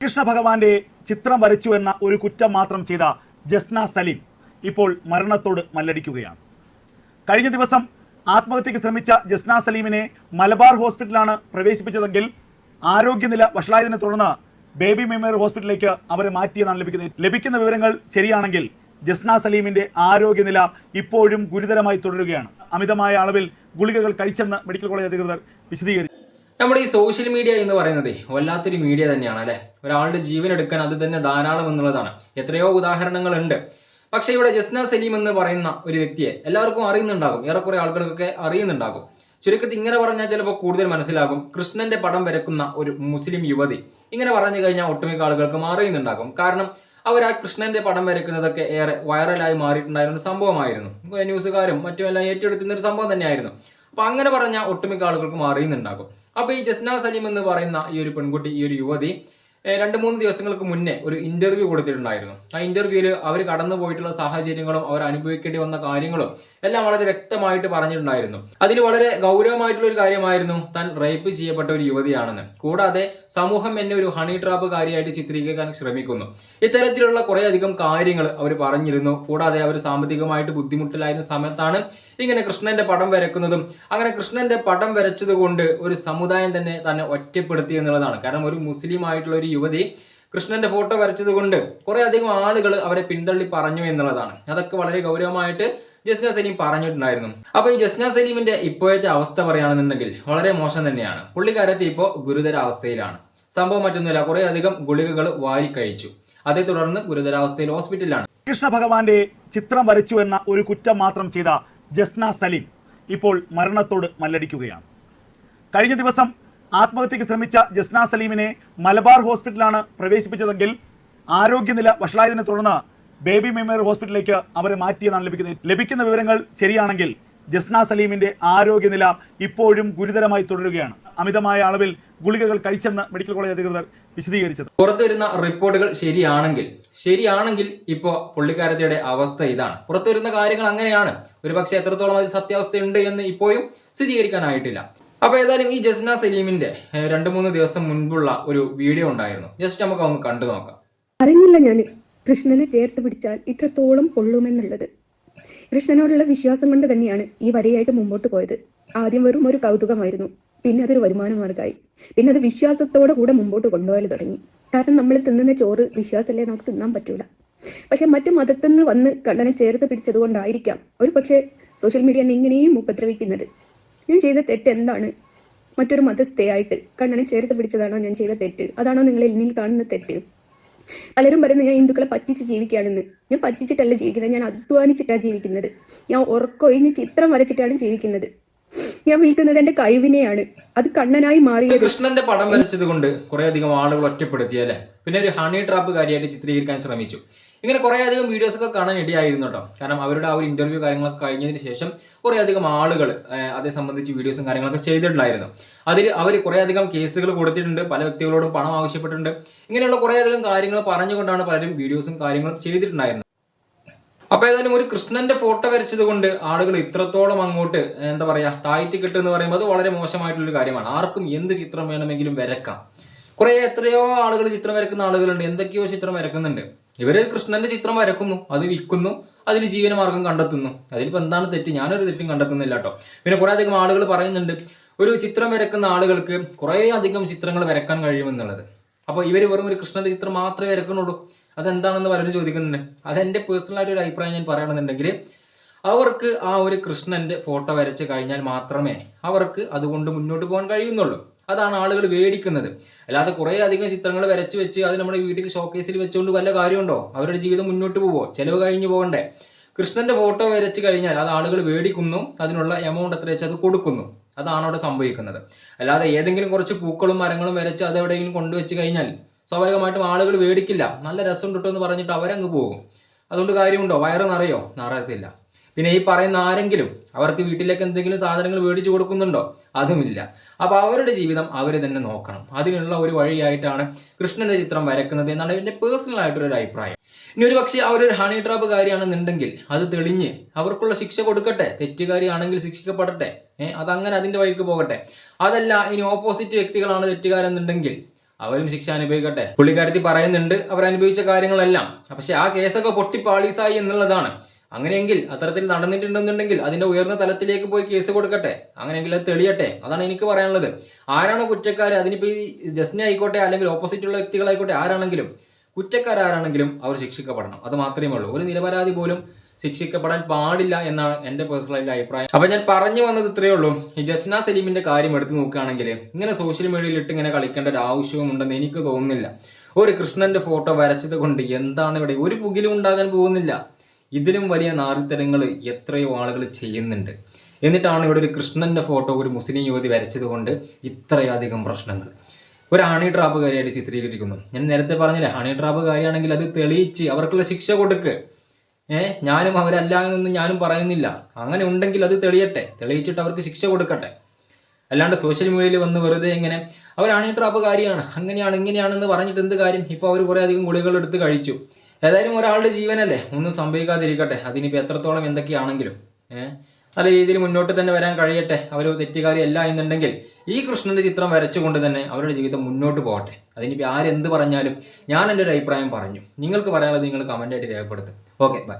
കൃഷ്ണ ഭഗവാന്റെ ചിത്രം വരച്ചു എന്ന ഒരു കുറ്റം മാത്രം ചെയ്ത ജസ്ന സലീം ഇപ്പോൾ മരണത്തോട് മല്ലടിക്കുകയാണ്. കഴിഞ്ഞ ദിവസം ആത്മഹത്യക്ക് ശ്രമിച്ച ജസ്ന സലീമിനെ മലബാർ ഹോസ്പിറ്റലാണ് പ്രവേശിപ്പിച്ചതെങ്കിൽ ആരോഗ്യനില വഷളായതിനെ തുടർന്ന് ബേബി മെമ്മോറിയൽ ഹോസ്പിറ്റലിലേക്ക് അവരെ മാറ്റിയെന്നാണ് ലഭിക്കുന്നത് ലഭിക്കുന്ന വിവരങ്ങൾ ശരിയാണെങ്കിൽ ജസ്ന സലീമിന്റെ ആരോഗ്യനില ഇപ്പോഴും ഗുരുതരമായി തുടരുകയാണ്. അമിതമായ അളവിൽ ഗുളികകൾ കഴിച്ചെന്ന് മെഡിക്കൽ കോളേജ് അധികൃതർ വിശദീകരിച്ചു. നമ്മുടെ ഈ സോഷ്യൽ മീഡിയ എന്ന് പറയുന്നത് വല്ലാത്തൊരു മീഡിയ തന്നെയാണ് അല്ലെ? ഒരാളുടെ ജീവൻ എടുക്കാൻ അത് തന്നെ ധാരാളം എന്നുള്ളതാണ്. എത്രയോ ഉദാഹരണങ്ങളുണ്ട്. പക്ഷേ ഇവിടെ ജസ്ന സലീം എന്ന് പറയുന്ന ഒരു വ്യക്തിയെ എല്ലാവർക്കും അറിയുന്നുണ്ടാകും. ഏറെക്കുറെ ആളുകൾക്കൊക്കെ അറിയുന്നുണ്ടാകും. ചുരുക്കത്തിൽ ഇങ്ങനെ പറഞ്ഞാൽ ചിലപ്പോൾ കൂടുതൽ മനസ്സിലാകും. കൃഷ്ണന്റെ പടം വരക്കുന്ന ഒരു മുസ്ലിം യുവതി ഇങ്ങനെ പറഞ്ഞു കഴിഞ്ഞാൽ ഒട്ടുമിക്ക ആളുകൾക്കും അറിയുന്നുണ്ടാകും. കാരണം അവർ ആ കൃഷ്ണന്റെ പടം വരയ്ക്കുന്നതൊക്കെ ഏറെ വൈറലായി മാറിയിട്ടുണ്ടായിരുന്ന സംഭവമായിരുന്നു. ന്യൂസുകാരും മറ്റുമെല്ലാം ഏറ്റെടുക്കുന്ന ഒരു സംഭവം തന്നെയായിരുന്നു. അപ്പൊ അങ്ങനെ പറഞ്ഞാൽ ഒട്ടുമിക്ക ആളുകൾക്കും അറിയുന്നുണ്ടാകും. അപ്പൊ ഈ ജസ്ന സലീം എന്ന് പറയുന്ന ഈ ഒരു പെൺകുട്ടി ഈ ഒരു യുവതി രണ്ട് മൂന്ന് ദിവസങ്ങൾക്ക് മുന്നേ ഒരു ഇന്റർവ്യൂ കൊടുത്തിട്ടുണ്ടായിരുന്നു. ആ ഇന്റർവ്യൂവിൽ അവർ കടന്നു പോയിട്ടുള്ള സാഹചര്യങ്ങളും അവർ അനുഭവിക്കേണ്ടി വന്ന കാര്യങ്ങളും എല്ലാം വളരെ വ്യക്തമായിട്ട് പറഞ്ഞിട്ടുണ്ടായിരുന്നു. അതിൽ വളരെ ഗൗരവമായിട്ടുള്ള ഒരു കാര്യമായിരുന്നു താൻ റേപ്പ് ചെയ്യപ്പെട്ട ഒരു യുവതിയാണെന്ന്. കൂടാതെ സമൂഹം എന്നെ ഒരു ഹണി ട്രാപ്പ് കാര്യമായിട്ട് ചിത്രീകരിക്കാൻ ശ്രമിക്കുന്നു. ഇത്തരത്തിലുള്ള കുറെ അധികം കാര്യങ്ങൾ അവർ പറഞ്ഞിരുന്നു. കൂടാതെ അവർ സാമ്പത്തികമായിട്ട് ബുദ്ധിമുട്ടിലായിരുന്ന സമയത്താണ് ഇങ്ങനെ കൃഷ്ണന്റെ പടം വരക്കുന്നതും അങ്ങനെ കൃഷ്ണന്റെ പടം വരച്ചതുകൊണ്ട് ഒരു സമുദായം തന്നെ തന്നെ ഒറ്റപ്പെടുത്തി എന്നുള്ളതാണ്. കാരണം ഒരു മുസ്ലിം ആയിട്ടുള്ള ഒരു യുവതി കൃഷ്ണന്റെ ഫോട്ടോ വരച്ചത് കൊണ്ട് കുറെ അധികം ആളുകൾ അവരെ പിന്തള്ളി പറഞ്ഞു എന്നുള്ളതാണ്. അതൊക്കെ വളരെ ഗൗരവമായിട്ട് ജസ്ന സലീം പറഞ്ഞിട്ടുണ്ടായിരുന്നു. അപ്പൊ ഈ ജസ്ന സലീമിന്റെ ഇപ്പോഴത്തെ അവസ്ഥ പറയുകയാണെന്നുണ്ടെങ്കിൽ വളരെ മോശം തന്നെയാണ്. പുള്ളിക്കാരത്തി ഇപ്പോൾ ഗുരുതരാവസ്ഥയിലാണ്. സംഭവം മറ്റൊന്നുമില്ല കുറെ അധികം ഗുളികകൾ വാരി കഴിച്ചു. അതേ തുടർന്ന് ഗുരുതരാവസ്ഥയിൽ ഹോസ്പിറ്റലിലാണ്. കൃഷ്ണ ഭഗവാന്റെ ചിത്രം വരച്ചു എന്ന ഒരു കുറ്റം മാത്രം ചെയ്ത ജസ്ന സലീം ഇപ്പോൾ മരണത്തോട് മല്ലടിക്കുകയാണ്. കഴിഞ്ഞ ദിവസം ആത്മഹത്യക്ക് ശ്രമിച്ച ജസ്ന സലീമിനെ മലബാർ ഹോസ്പിറ്റലാണ് പ്രവേശിപ്പിച്ചതെങ്കിൽ ആരോഗ്യനില വഷളായതിനെ തുടർന്ന് ബേബി മെമ്മോറിയൽ ഹോസ്പിറ്റലിലേക്ക് അവരെ മാറ്റിയെന്നാണ് ലഭിക്കുന്നത്. ലഭിക്കുന്ന വിവരങ്ങൾ ശരിയാണെങ്കിൽ ജസ്ന സലീമിന്റെ ആരോഗ്യനില ഇപ്പോഴും ഗുരുതരമായി തുടരുകയാണ്. അമിതമായ അളവിൽ ഗുളികകൾ കഴിച്ചെന്ന് മെഡിക്കൽ കോളേജ് അധികൃതർ വിശദീകരിച്ചത്. പുറത്തു വരുന്ന റിപ്പോർട്ടുകൾ ശരിയാണെങ്കിൽ ശരിയാണെങ്കിൽ ഇപ്പോൾ പുള്ളിക്കാരത്തിയുടെ അവസ്ഥ ഇതാണ്. പുറത്തു വരുന്ന കാര്യങ്ങൾ അങ്ങനെയാണ്. ഒരു പക്ഷേ എത്രത്തോളം അതിൽ സത്യാവസ്ഥയുണ്ട് എന്ന് ഇപ്പോഴും സ്ഥിരീകരിക്കാനായിട്ടില്ല. അപ്പൊ ഏതായാലും ഈ ജസ്ന സലീമിന്റെ രണ്ടു രണ്ട് മൂന്ന് ദിവസം മുൻപുള്ള ഒരു വീഡിയോ ഉണ്ടായിരുന്നു. ജസ്റ്റ് നമുക്ക് ഒന്ന് കണ്ടു നോക്കാം അറിഞ്ഞില്ല ഞാൻ കൃഷ്ണനെ ചേർത്ത് പിടിച്ചാൽ ഇത്രത്തോളം കൊള്ളുമെന്നുള്ളത്. കൃഷ്ണനോടുള്ള വിശ്വാസം കൊണ്ട് തന്നെയാണ് ഈ വരയായിട്ട് മുമ്പോട്ട് പോയത്. ആദ്യം വെറും ഒരു കൗതുകമായിരുന്നു. പിന്നെ അതൊരു വരുമാന മാർഗമായി പിന്നെ അത് വിശ്വാസത്തോടെ കൂടെ മുമ്പോട്ട് കൊണ്ടുപോയാൽ തുടങ്ങി. കാരണം നമ്മൾ തിന്നുന്ന ചോറ് വിശ്വാസമല്ലേ നമുക്ക് തിന്നാൻ പറ്റൂല. പക്ഷെ മറ്റു മതത്തിൽ നിന്ന് വന്ന് കണ്ണനെ ചേർത്ത് പിടിച്ചത് കൊണ്ടായിരിക്കാം ഒരു പക്ഷേ സോഷ്യൽ മീഡിയ ഇങ്ങനെയും ഉപദ്രവിക്കുന്നത്. ഞാൻ ചെയ്ത തെറ്റ് എന്താണ്? മറ്റൊരു മതസ്ഥയായിട്ട് കണ്ണനെ ചേർത്ത് പിടിച്ചതാണോ ഞാൻ ചെയ്ത തെറ്റ്? അതാണോ നിങ്ങൾ എന്നിൽ കാണുന്ന തെറ്റ്? പലരും പറയുന്നത് ഞാൻ ഹിന്ദുക്കളെ പറ്റിച്ച് ജീവിക്കുകയാണെന്ന്. ഞാൻ പറ്റിച്ചിട്ടല്ല ജീവിക്കുന്നത്. ഞാൻ അധ്വാനിച്ചിട്ടാണ് ജീവിക്കുന്നത്. ഞാൻ ഉറക്കൊഴിഞ്ഞ് ചിത്രം വരച്ചിട്ടാണ് ജീവിക്കുന്നത്. ഞാൻ വിൽക്കുന്നത് എന്റെ കഴിവിനെയാണ്. അത് കണ്ണനായി മാറി കൃഷ്ണന്റെ പടം വരച്ചത് കൊണ്ട് കുറെ അധികം ആളുകൾ ഒറ്റപ്പെടുത്തി അല്ലെ? പിന്നെ ഒരു ഹണി ട്രാപ്പ് കാര്യമായിട്ട് ചിത്രീകരിക്കാൻ ശ്രമിച്ചു. ഇങ്ങനെ കുറെ അധികം വീഡിയോസ് ഒക്കെ കാണാൻ ഇടയായിരുന്നു കേട്ടോ കാരണം അവരുടെ ആ ഒരു ഇന്റർവ്യൂ കാര്യങ്ങളൊക്കെ കഴിഞ്ഞതിന് ശേഷം കുറെ അധികം ആളുകൾ അതേ സംബന്ധിച്ച് വീഡിയോസും കാര്യങ്ങളൊക്കെ ചെയ്തിട്ടുണ്ടായിരുന്നു. അതിൽ അവർ കുറെ അധികം കേസുകൾ കൊടുത്തിട്ടുണ്ട് പല വ്യക്തികളോടും പണം ആവശ്യപ്പെട്ടിട്ടുണ്ട്. ഇങ്ങനെയുള്ള കുറെ അധികം കാര്യങ്ങൾ പറഞ്ഞുകൊണ്ടാണ് പലരും വീഡിയോസും കാര്യങ്ങളും ചെയ്തിട്ടുണ്ടായിരുന്നത്. അപ്പൊ ഏതായാലും ഒരു കൃഷ്ണന്റെ ഫോട്ടോ വരച്ചത് കൊണ്ട് ആളുകൾ ഇത്രത്തോളം അങ്ങോട്ട് എന്താ പറയാ താഴ്ത്തി കിട്ടുക എന്ന് പറയുമ്പോൾ അത് വളരെ മോശമായിട്ടുള്ള കാര്യമാണ്. ആർക്കും എന്ത് ചിത്രം വേണമെങ്കിലും വരക്കാം. കുറെ എത്രയോ ആളുകൾ ചിത്രം വരക്കുന്ന ആളുകളുണ്ട്. എന്തൊക്കെയോ ചിത്രം വരക്കുന്നുണ്ട്. ഇവർ കൃഷ്ണന്റെ ചിത്രം വരക്കുന്നു. അത് വിൽക്കുന്നു. അതിൽ ജീവനമാർഗം കണ്ടെത്തുന്നു. അതിലിപ്പോ എന്താണ് തെറ്റ്? ഞാനൊരു തെറ്റും കണ്ടെത്തുന്നില്ല കേട്ടോ. പിന്നെ കുറെ അധികം ആളുകൾ പറയുന്നുണ്ട് ഒരു ചിത്രം വരക്കുന്ന ആളുകൾക്ക് കുറെ അധികം ചിത്രങ്ങൾ വരക്കാൻ കഴിയുമെന്നുള്ളത്. അപ്പോൾ ഇവർ വെറും ഒരു കൃഷ്ണന്റെ ചിത്രം മാത്രമേ വരക്കുന്നുള്ളൂ. അതെന്താണെന്ന് പലരും ചോദിക്കുന്നുണ്ട്. അതെന്റെ പേഴ്സണലായിട്ട് ഒരു അഭിപ്രായം ഞാൻ പറയുകയാണെന്നുണ്ടെങ്കിൽ അവർക്ക് ആ ഒരു കൃഷ്ണന്റെ ഫോട്ടോ വരച്ച് കഴിഞ്ഞാൽ മാത്രമേ അവർക്ക് അതുകൊണ്ട് മുന്നോട്ട് പോകാൻ കഴിയുന്നുള്ളൂ. അതാണ് ആളുകൾ വേടിക്കുന്നത് അല്ലാതെ കുറേ അധികം ചിത്രങ്ങൾ വരച്ച് വെച്ച് അത് നമ്മുടെ വീട്ടിൽ ഷോക്കേസിൽ വെച്ചുകൊണ്ട് വല്ല കാര്യമുണ്ടോ? അവരുടെ ജീവിതം മുന്നോട്ട് പോവോ? ചെലവ് കഴിഞ്ഞു പോകണ്ടേ. കൃഷ്ണന്റെ ഫോട്ടോ വരച്ച് കഴിഞ്ഞാൽ അത് ആളുകൾ വേടിക്കുന്നു അതിനുള്ള എമൗണ്ട് എത്ര വെച്ച് അത് കൊടുക്കുന്നു. അതാണ് അവിടെ സംഭവിക്കുന്നത്. അല്ലാതെ ഏതെങ്കിലും കുറച്ച് പൂക്കളും മരങ്ങളും വരച്ച് അത് എവിടെയെങ്കിലും കൊണ്ടുവച്ച് കഴിഞ്ഞാൽ സ്വാഭാവികമായിട്ടും ആളുകൾ വേടിക്കില്ല നല്ല രസം കിട്ടുമെന്ന് പറഞ്ഞിട്ട് അവരങ്ങ് പോകും. അതുകൊണ്ട് കാര്യമുണ്ടോ? വയറ് നിറയോ? നിറയത്തില്ല. പിന്നെ ഈ പറയുന്ന ആരെങ്കിലും അവർക്ക് വീട്ടിലേക്ക് എന്തെങ്കിലും സാധനങ്ങൾ മേടിച്ചു കൊടുക്കുന്നുണ്ടോ? അതുമില്ല. അപ്പൊ അവരുടെ ജീവിതം അവർ തന്നെ നോക്കണം. അതിനുള്ള ഒരു വഴിയായിട്ടാണ് കൃഷ്ണന്റെ ചിത്രം വരക്കുന്നത് എന്നാണ് എന്റെ പേഴ്സണൽ ആയിട്ടൊരു അഭിപ്രായം. ഇനി ഒരു പക്ഷേ അവരൊരു ഹണി ട്രാപ്പ് കാര്യമാണെന്നുണ്ടെങ്കിൽ അത് തെളിഞ്ഞ് അവർക്കുള്ള ശിക്ഷ കൊടുക്കട്ടെ തെറ്റുകാരിയാണെങ്കിൽ ശിക്ഷിക്കപ്പെടട്ടെ ഏഹ് അതങ്ങനെ അതിന്റെ വഴിക്ക് പോകട്ടെ. അതല്ല ഇനി ഓപ്പോസിറ്റ് വ്യക്തികളാണ് തെറ്റുകാരെന്നുണ്ടെങ്കിൽ അവരും ശിക്ഷ അനുഭവിക്കട്ടെ. പുള്ളിക്കാരത്തി പറയുന്നുണ്ട് അവർ അനുഭവിച്ച കാര്യങ്ങളെല്ലാം. പക്ഷെ ആ കേസൊക്കെ പൊട്ടി പാളീസായി എന്നുള്ളതാണ്. അങ്ങനെയെങ്കിൽ അത്തരത്തിൽ നടന്നിട്ടുണ്ടെന്നുണ്ടെങ്കിൽ അതിന്റെ ഉയർന്ന തലത്തിലേക്ക് പോയി കേസ് കൊടുക്കട്ടെ. അങ്ങനെയെങ്കിൽ അത് തെളിയട്ടെ. അതാണ് എനിക്ക് പറയാനുള്ളത്. ആരാണോ കുറ്റക്കാർ അതിനിപ്പോ ഈ ജസ്നെ ആയിക്കോട്ടെ അല്ലെങ്കിൽ ഓപ്പോസിറ്റുള്ള വ്യക്തികളായിക്കോട്ടെ ആരാണെങ്കിലും കുറ്റക്കാരാണെങ്കിലും അവർ ശിക്ഷിക്കപ്പെടണം. അത് മാത്രമേ ഉള്ളൂ. ഒരു നിരപരാധി പോലും ശിക്ഷിക്കപ്പെടാൻ പാടില്ല എന്നാണ് എന്റെ പേഴ്സണൽ അഭിപ്രായം. അപ്പൊ ഞാൻ പറഞ്ഞു വന്നത് ഇത്രയേ ഉള്ളൂ. ഈ ജസ്ന സലീമിന്റെ കാര്യം എടുത്തു നോക്കുകയാണെങ്കിൽ ഇങ്ങനെ സോഷ്യൽ മീഡിയയിൽ ഇട്ട് ഇങ്ങനെ കളിക്കേണ്ട ഒരു ആവശ്യവും ഉണ്ടെന്ന് എനിക്ക് തോന്നുന്നില്ല. ഒരു കൃഷ്ണന്റെ ഫോട്ടോ വരച്ചത് കൊണ്ട് എന്താണ് ഇവിടെ ഒരു പുകിലും ഉണ്ടാകാൻ പോകുന്നില്ല. ഇതിലും വലിയ നാറിത്തരങ്ങൾ എത്രയോ ആളുകൾ ചെയ്യുന്നുണ്ട്. എന്നിട്ടാണ് ഇവിടെ ഒരു കൃഷ്ണന്റെ ഫോട്ടോ ഒരു മുസ്ലിം യുവതി വരച്ചത് കൊണ്ട് ഇത്രയധികം പ്രശ്നങ്ങൾ. ഒരു ഹണി ട്രാപ്പുകാരിയായിട്ട് ചിത്രീകരിക്കുന്നു. ഞാൻ നേരത്തെ പറഞ്ഞില്ലേ ഹണി ട്രാപ്പുകാരിയാണെങ്കിൽ അത് തെളിയിച്ച് അവർക്കുള്ള ശിക്ഷ കൊടുക്ക്. ഏഹ് ഞാനും അവരല്ല എന്നൊന്നും ഞാനും പറയുന്നില്ല. അങ്ങനെ ഉണ്ടെങ്കിൽ അത് തെളിയട്ടെ. തെളിയിച്ചിട്ട് അവർക്ക് ശിക്ഷ കൊടുക്കട്ടെ. അല്ലാണ്ട് സോഷ്യൽ മീഡിയയിൽ വന്ന് വെറുതെ ഇങ്ങനെ അവർ ഹണി ട്രാപ്പുകാരിയാണ് അങ്ങനെയാണ് ഇങ്ങനെയാണെന്ന് പറഞ്ഞിട്ട് എന്ത് കാര്യം? ഇപ്പോൾ അവർ കുറേ അധികം ഗുളികൾ എടുത്ത് കഴിച്ചു. ഏതായാലും ഒരാളുടെ ജീവനല്ലേ? ഒന്നും സംഭവിക്കാതിരിക്കട്ടെ. അതിനിപ്പോൾ എത്രത്തോളം എന്തൊക്കെയാണെങ്കിലും ഏഹ് നല്ല രീതിയിൽ മുന്നോട്ട് തന്നെ വരാൻ കഴിയട്ടെ. അവർ തെറ്റുകാരി അല്ല എന്നുണ്ടെങ്കിൽ ഈ കൃഷ്ണന്റെ ചിത്രം വരച്ചുകൊണ്ട് തന്നെ അവരുടെ ജീവിതം മുന്നോട്ട് പോകട്ടെ. അതിനിപ്പോൾ ആരെന്ത് പറഞ്ഞാലും ഞാൻ എന്റെ ഒരു അഭിപ്രായം പറഞ്ഞു. നിങ്ങൾക്ക് പറയാനുള്ളത് നിങ്ങൾ കമന്റായിട്ട് രേഖപ്പെടുത്തും. Okay bye